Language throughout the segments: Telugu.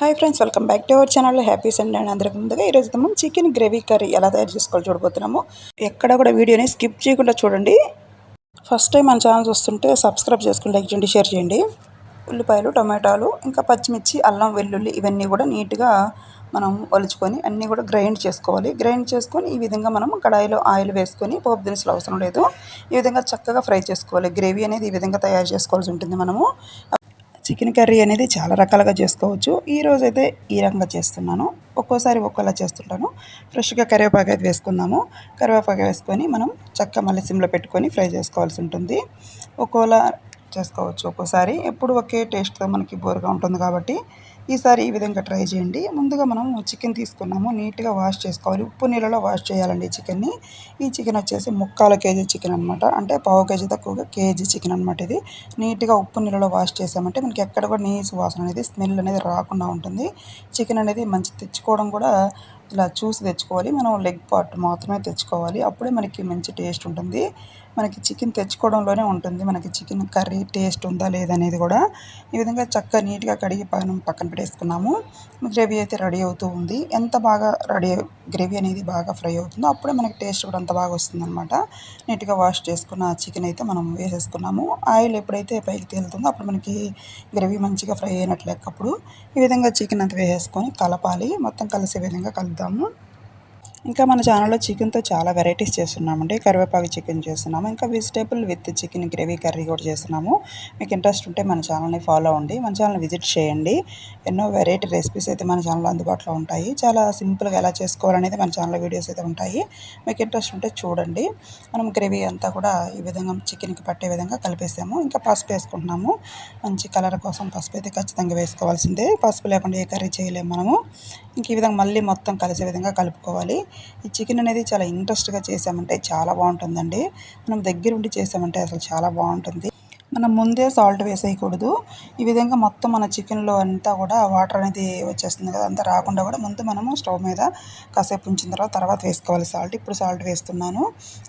Hi friends welcome back to our channel. Happy Sunday and అందరికి ముందుగా ఈరోజు మనం చికెన్ గ్రేవీ కర్రీ ఎలా తయారు చేసుకోవాలి చూడబోతున్నాము. ఎక్కడ కూడా వీడియోని స్కిప్ చేయకుండా చూడండి. ఫస్ట్ టైం మన ఛానల్ చూస్తుంటే సబ్స్క్రైబ్ చేసుకుని లైక్ చేయండి షేర్ చేయండి. ఉల్లిపాయలు టమాటాలు ఇంకా పచ్చిమిర్చి అల్లం వెల్లుల్లి ఇవన్నీ కూడా నీట్గా మనం ఒలుచుకొని అన్నీ కూడా గ్రైండ్ చేసుకోవాలి. గ్రైండ్ చేసుకొని ఈ విధంగా మనం కడాయిలో ఆయిల్ వేసుకొని పోపు దినుసులు అవసరం లేదు. ఈ విధంగా చక్కగా ఫ్రై చేసుకోవాలి. గ్రేవీ అనేది ఈ విధంగా తయారు చేసుకోవాల్సి ఉంటుంది మనము. చికెన్ కర్రీ అనేది చాలా రకాలుగా చేసుకోవచ్చు. ఈరోజు అయితే ఈ రకంగా చేస్తున్నాను. ఒక్కోసారి ఒక్కోలా చేస్తుంటాను. ఫ్రెష్గా కరివేపాకు అయితే వేసుకుందాము. కరివేపాకు వేసుకొని మనం చక్క మళ్ళీ సిమ్లో పెట్టుకొని ఫ్రై చేసుకోవాల్సి ఉంటుంది. ఒక్కోలా చేసుకోవచ్చు ఒక్కోసారి. ఎప్పుడు ఒకే టేస్ట్తో మనకి బోర్గా ఉంటుంది కాబట్టి ఈసారి ఈ విధంగా ట్రై చేయండి. ముందుగా మనం చికెన్ తీసుకున్నాము. నీట్గా వాష్ చేసుకోవాలి. ఉప్పు నీళ్ళలో వాష్ చేయాలండి చికెన్ని. ఈ చికెన్ వచ్చేసి ముక్కాల కేజీ చికెన్ అనమాట అంటే పావు కేజీ తక్కువగా కేజీ చికెన్ అనమాట ఇది. నీట్గా ఉప్పు నీళ్ళలో వాష్ చేసామంటే మనకి ఎక్కడ కూడా నీసు వాసన అనేది స్మెల్ అనేది రాకుండా ఉంటుంది. చికెన్ అనేది మంచి తెచ్చుకోవడం కూడా ఇలా చూసి తెచ్చుకోవాలి. మనం లెగ్ పార్ట్ మాత్రమే తెచ్చుకోవాలి. అప్పుడే మనకి మంచి టేస్ట్ ఉంటుంది. మనకి చికెన్ తెచ్చుకోవడంలోనే ఉంటుంది. మనకి చికెన్ కర్రీ టేస్ట్ ఉందా లేదనేది కూడా. ఈ విధంగా చక్కగా నీట్గా కడిగి పక్కన పక్కన పెట్టేసుకున్నాము గ్రేవీ అయితే రెడీ అవుతూ ఉంది. ఎంత బాగా రెడీ గ్రేవీ అనేది బాగా ఫ్రై అవుతుందో అప్పుడే మనకి టేస్ట్ కూడా అంత బాగా వస్తుంది అనమాట నీట్గా వాష్ చేసుకున్న చికెన్ అయితే మనం వేసేసుకున్నాము. ఆయిల్ ఎప్పుడైతే పైకి తేలుతుందో అప్పుడు మనకి గ్రేవీ మంచిగా ఫ్రై అయినట్లేకప్పుడు ఈ విధంగా చికెన్ అంతా వేసేసుకొని కలపాలి మొత్తం కలిసే విధంగా కలుపుతాము ఇంకా మన ఛానల్లో చికెన్తో చాలా వెరైటీస్ చేస్తున్నామండి. కరివేపాకు చికెన్ చేస్తున్నాము. ఇంకా vegetable with chicken gravy curry కూడా చేస్తున్నాము. మీకు ఇంట్రెస్ట్ ఉంటే మన ఛానల్ని ఫాలో అవ్వండి. మన ఛానల్ విజిట్ చేయండి. ఎన్నో వెరైటీ రెసిపీస్ అయితే మన ఛానల్లో అందుబాటులో ఉంటాయి. చాలా సింపుల్గా ఎలా చేసుకోవాలనేది మన ఛానల్లో వీడియోస్ అయితే ఉంటాయి. మీకు ఇంట్రెస్ట్ ఉంటే చూడండి. మనం గ్రేవీ అంతా కూడా ఈ విధంగా చికెన్కి పట్టే విధంగా కలిపేసాము. ఇంకా పసుపు వేసుకుంటున్నాము. మంచి కలర్ కోసం పసుపు అయితే ఖచ్చితంగా వేసుకోవాల్సిందే. పసుపు లేకుండా ఏ కర్రీ చేయలేము మనము. ఇంక ఈ విధంగా మళ్ళీ మొత్తం కలిసే విధంగా కలుపుకోవాలి. ఈ చికెన్ అనేది చాలా ఇంట్రెస్ట్గా చేసామంటే చాలా బాగుంటుందండి. మనం దగ్గర ఉండి చేసామంటే అసలు చాలా బాగుంటుంది. మనం ముందే సాల్ట్ వేసేయకూడదు. ఈ విధంగా మొత్తం మన చికెన్లో అంతా కూడా వాటర్ అనేది వచ్చేస్తుంది కదా అంతా రాకుండా కూడా ముందు మనము స్టవ్ మీద కాసేపు ఉంచిన తర్వాత తర్వాత వేసుకోవాలి సాల్ట్. ఇప్పుడు సాల్ట్ వేస్తున్నాను.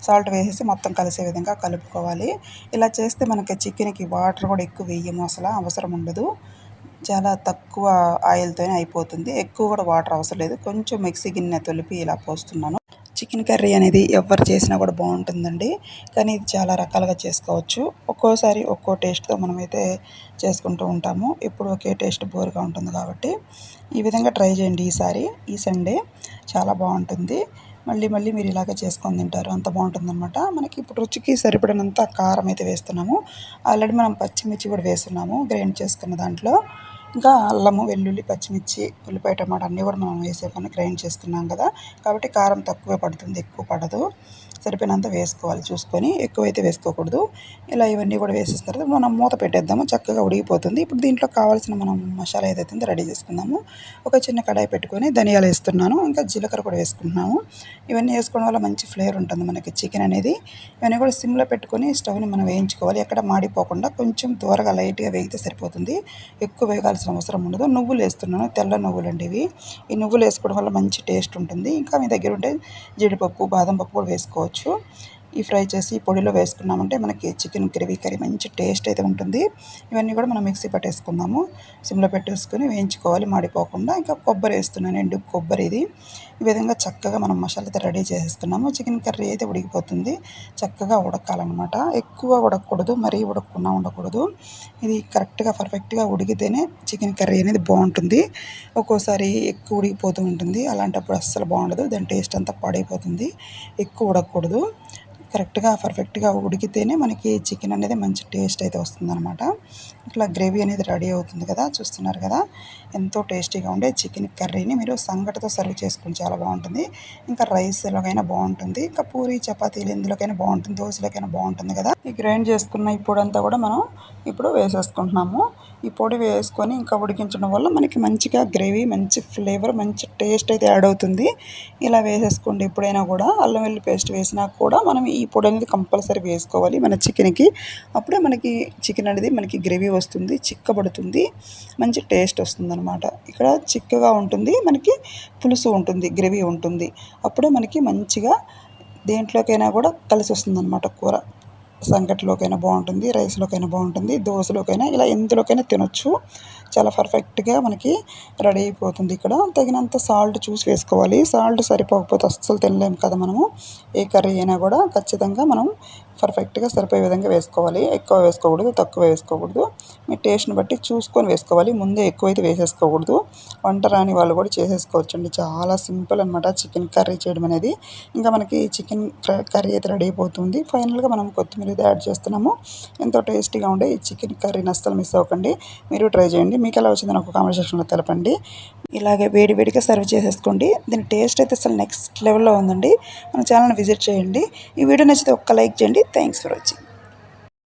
సాల్ట్ వేసేసి మొత్తం కలిసే విధంగా కలుపుకోవాలి. ఇలా చేస్తే మనకి చికెన్కి వాటర్ కూడా ఎక్కువ వేయము అసలు అవసరం ఉండదు. చాలా తక్కువ ఆయిల్తోనే అయిపోతుంది. ఎక్కువ కూడా వాటర్ అవసరం లేదు. కొంచెం మిక్సీ గిన్నె తొలిపి ఇలా పోస్తున్నాను. చికెన్ కర్రీ అనేది ఎవరు చేసినా కూడా బాగుంటుందండి. కానీ ఇది చాలా రకాలుగా చేసుకోవచ్చు. ఒక్కోసారి ఒక్కో టేస్ట్తో మనమైతే చేసుకుంటూ ఉంటాము. ఎప్పుడు ఒకే టేస్ట్ బోర్గా ఉంటుంది కాబట్టి ఈ విధంగా ట్రై చేయండి ఈసారి. ఈ సండే చాలా బాగుంటుంది. మళ్ళీ మళ్ళీ మీరు ఇలాగే చేసుకొని తింటారు. అంత బాగుంటుందన్నమాట. మనకి ఇప్పుడు రుచికి సరిపడినంత కారం అయితే వేస్తున్నాము. ఆల్రెడీ మనం పచ్చిమిర్చి కూడా వేస్తున్నాము. గ్రైండ్ చేసుకున్న దాంట్లో ఇంకా అల్లము వెల్లుల్లి పచ్చిమిర్చి ఉల్లిపాయ టమాటా అన్నీ కూడా మనం వేసేకొని గ్రైండ్ చేసుకున్నాం కదా. కాబట్టి కారం తక్కువే పడుతుంది ఎక్కువ పడదు. సరిపోయినంత వేసుకోవాలి చూసుకొని ఎక్కువైతే వేసుకోకూడదు. ఇలా ఇవన్నీ కూడా వేసేసిన తర్వాత మనం మూత పెట్టేద్దాము చక్కగా ఉడిగిపోతుంది ఇప్పుడు దీంట్లో కావాల్సిన మనం మసాలా ఏదైతే రెడీ చేసుకుందాము. ఒక చిన్న కడాయి పెట్టుకొని ధనియాలు వేస్తున్నాను ఇంకా జీలకర్ర కూడా వేసుకుంటున్నాము. ఇవన్నీ వేసుకోవడం వల్ల మంచి ఫ్లేవర్ ఉంటుంది మనకి చికెన్ అనేది. ఇవన్నీ కూడా సిమ్లో పెట్టుకొని స్టవ్ని మనం వేయించుకోవాలి. ఎక్కడ మాడిపోకుండా కొంచెం త్వరగా లైట్గా వేగితే సరిపోతుంది. ఎక్కువ వేగాల్సిన అవసరం ఉండదు. నువ్వులు వేస్తున్నాను. తెల్ల నువ్వులు అండి ఇవి. ఈ నువ్వులు వేసుకోవడం వల్ల మంచి టేస్ట్ ఉంటుంది. ఇంకా మీ దగ్గర ఉంటే జీడిపప్పు బాదం పప్పు కూడా వేసుకోవచ్చు. ఈ ఫ్రై చేసి పొడిలో వేసుకున్నామంటే మనకి చికెన్ గ్రేవీ కర్రీ మంచి టేస్ట్ అయితే ఉంటుంది. ఇవన్నీ కూడా మనం మిక్సీ పట్టేసుకుందాము. సిమ్లో పెట్టేసుకొని వేయించుకోవాలి మాడిపోకుండా. ఇంకా కొబ్బరి వేస్తున్నాను ఎండు కొబ్బరి ఇది. ఈ విధంగా చక్కగా మనం మసాలా అయితే రెడీ చేసేస్తున్నాము చికెన్ కర్రీ అయితే ఉడికిపోతుంది. చక్కగా ఉడకాలన్నమాట. ఎక్కువ ఉడకకూడదు మరీ ఉడకకుండా ఉండకూడదు. ఇది కరెక్ట్గా పర్ఫెక్ట్గా ఉడికితేనే చికెన్ కర్రీ అనేది బాగుంటుంది. ఒక్కోసారి ఎక్కువ ఉడికిపోతూ ఉంటుంది. అలాంటప్పుడు అస్సలు బాగుండదు. దాని టేస్ట్ అంతా పాడైపోతుంది. ఎక్కువ ఉడకకూడదు. కరెక్ట్గా పర్ఫెక్ట్గా ఉడికితేనే మనకి చికెన్ అనేది మంచి టేస్ట్ అయితే వస్తుందన్నమాట. ఇట్లా గ్రేవీ అనేది రెడీ అవుతుంది కదా చూస్తున్నారు కదా. ఎంతో టేస్టీగా ఉండే చికెన్ కర్రీని మీరు సంగటితో సర్వ్ చేసుకుని చాలా బాగుంటుంది. ఇంకా రైస్లోకైనా బాగుంటుంది ఇంకా పూరి చపాతీలు ఎందులోకైనా బాగుంటుంది దోశలకైనా బాగుంటుంది కదా. ఈ గ్రైండ్ చేసుకున్న ఈ పొడి అంతా కూడా మనం ఇప్పుడు వేసేసుకుంటున్నాము. ఈ పొడి వేసుకొని ఇంకా ఉడికించడం వల్ల మనకి మంచిగా గ్రేవీ మంచి ఫ్లేవర్ మంచి టేస్ట్ అయితే యాడ్ అవుతుంది. ఇలా వేసేసుకోండి ఎప్పుడైనా కూడా. అల్లం వెల్లి పేస్ట్ వేసినా కూడా మనం ఈ ఈ పొడి అనేది కంపల్సరీ వేసుకోవాలి మన చికెన్కి. అప్పుడే మనకి చికెన్ అనేది మనకి గ్రేవీ వస్తుంది చిక్కబడుతుంది మంచి టేస్ట్ వస్తుంది అనమాట ఇక్కడ చిక్కగా ఉంటుంది మనకి పులుసు ఉంటుంది గ్రేవీ ఉంటుంది. అప్పుడే మనకి మంచిగా దేంట్లోకైనా కూడా కలిసి వస్తుంది అనమాట కూర. సంగటిలోకైనా బాగుంటుంది రైస్లోకైనా బాగుంటుంది దోశలోకైనా ఇలా ఎందులోకైనా తినొచ్చు. చాలా పర్ఫెక్ట్గా మనకి రెడీ అయిపోతుంది ఇక్కడ. తగినంత సాల్ట్ చూసి వేసుకోవాలి. సాల్ట్ సరిపోకపోతే అస్సలు తినలేము కదా మనము. ఏ కర్రీ అయినా కూడా ఖచ్చితంగా మనం పర్ఫెక్ట్గా సరిపోయే విధంగా వేసుకోవాలి. ఎక్కువ వేసుకోకూడదు తక్కువ వేసుకోకూడదు. మీ టేస్ట్ని బట్టి చూసుకొని వేసుకోవాలి. ముందే ఎక్కువైతే వేసేసుకోకూడదు. వంట రాని వాళ్ళు కూడా చేసేసుకోవచ్చండి. చాలా సింపుల్ అనమాట చికెన్ కర్రీ చేయడం అనేది. ఇంకా మనకి చికెన్ కర్రీ అయితే రెడీ అయిపోతుంది. ఫైనల్గా మనం కొత్తిమీర అయితే యాడ్ చేస్తున్నాము. ఎంతో టేస్టీగా ఉండే ఈ చికెన్ కర్రీని అస్సలు మిస్ అవ్వకండి. మీరు ట్రై చేయండి. మీకు ఎలా వచ్చిందో నాకు కామెంట్ సెక్షన్లో తెలపండి. ఇలాగే వేడి వేడిగా సర్వ్ చేసేసుకోండి. దీని టేస్ట్ అయితే అసలు నెక్స్ట్ లెవెల్లో ఉందండి. మన ఛానల్ని విజిట్ చేయండి. ఈ వీడియో నచ్చితే ఒక్క లైక్ చేయండి. Thanks for watching.